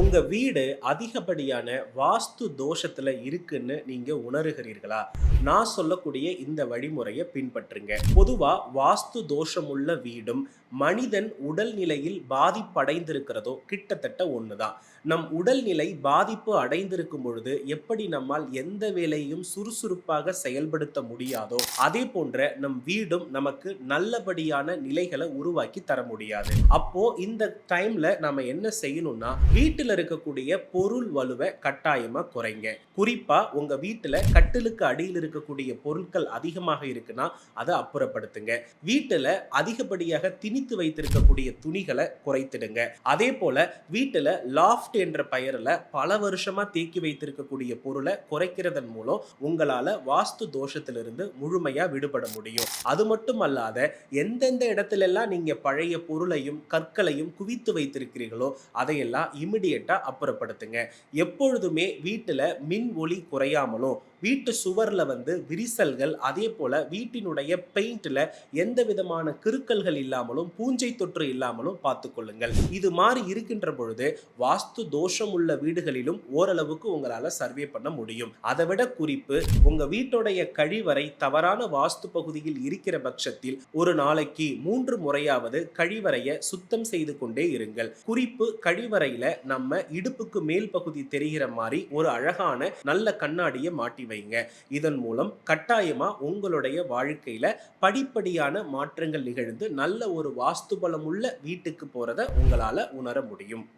உங்க வீடு அதிகப்படியான வாஸ்து தோஷத்துல இருக்குன்னு நீங்க உணர்கிறீர்களா? நான் சொல்லக்கூடிய இந்த வழிமுறையை பின்பற்றுங்க. பொதுவா வாஸ்து தோஷம் உள்ள வீடும் மனிதன் உடல்நிலையில் பாதிப்படைந்திருக்கிறதோ கிட்டத்தட்ட ஒண்ணுதான். நம் உடல்நிலை பாதிப்பு அடைந்திருக்கும் பொழுது எப்படி நம்மால் எந்த வேலையும் சுறுசுறுப்பாக செயல்படுத்த முடியாதோ அதே போன்ற நம் வீடும் நமக்கு நல்லபடியான நிலைகளை உருவாக்கி தர முடியாது. அப்போ இந்த டைம்ல நம்ம என்ன செய்யணும்னா வீட்டில் இருக்கக்கூடிய பொருள் வலுவை கட்டாயமா குறைங்க. குறிப்பா உங்க வீட்டுல கட்டிலுக்கு அடியில் இருக்கக்கூடிய பொருட்கள் அதிகமாக இருக்குன்னா அதை அப்புறப்படுத்துங்க. வீட்டுல அதிகப்படியாக திணித்து வைத்திருக்கக்கூடிய துணிகளை குறைத்திடுங்க. அதே போல வீட்டுல லாஃப்ட் என்ற பெயர்ல பல வருஷமா தேக்கி வைத்திருக்கக்கூடிய பொருளை குறைக்கிறதன் மூலம் உங்களால வாஸ்து தோஷத்திலிருந்து முழுமையா விடுபட முடியும். அது மட்டும் அல்லாத எந்தெந்த இடத்துல எல்லாம் நீங்க பழைய பொருளையும் கற்களையும் குவித்து வைத்திருக்கிறீர்களோ அதையெல்லாம் இமீடியட்டாக அப்புறப்படுத்துங்க. எப்பொழுதுமே வீட்டில் மின் ஒளி குறையாமலும் வீட்டு சுவர்ல வந்து விரிசல்கள் அதே போல் வீட்டினுடைய பெயிண்ட்ல எந்த விதமான கிருக்கல்கள் இல்லாமலும் பூஞ்சை தொற்று இல்லாமலும் பார்த்துக்கொள்ளுங்கள். இது மாதிரி இருக்கின்ற பொழுது வாஸ்து தோஷம் உள்ள வீடுகளிலும் ஓரளவுக்கு உங்களால சர்வே பண்ண முடியும். அதை விட குறிப்பு உங்க வீட்டுடைய கழிவறை தவறான வாஸ்து பகுதியில் இருக்கிற பட்சத்தில் ஒரு நாளைக்கு மூன்று முறையாவது கழிவறையை சுத்தம் செய்து கொண்டே இருங்கள். குறிப்பு கழிவறையில நம்ம இடுப்புக்கு மேல் பகுதி தெரிகிற மாதிரி ஒரு அழகான நல்ல கண்ணாடியை மாட்டி வைங்க. இதன் மூலம் கட்டாயமா உங்களுடைய வாழ்க்கையில படிப்படியான மாற்றங்கள் நிகழ்ந்து நல்ல ஒரு வாஸ்து பலம் உள்ள வீட்டுக்கு போறத உங்களால உணர முடியும்.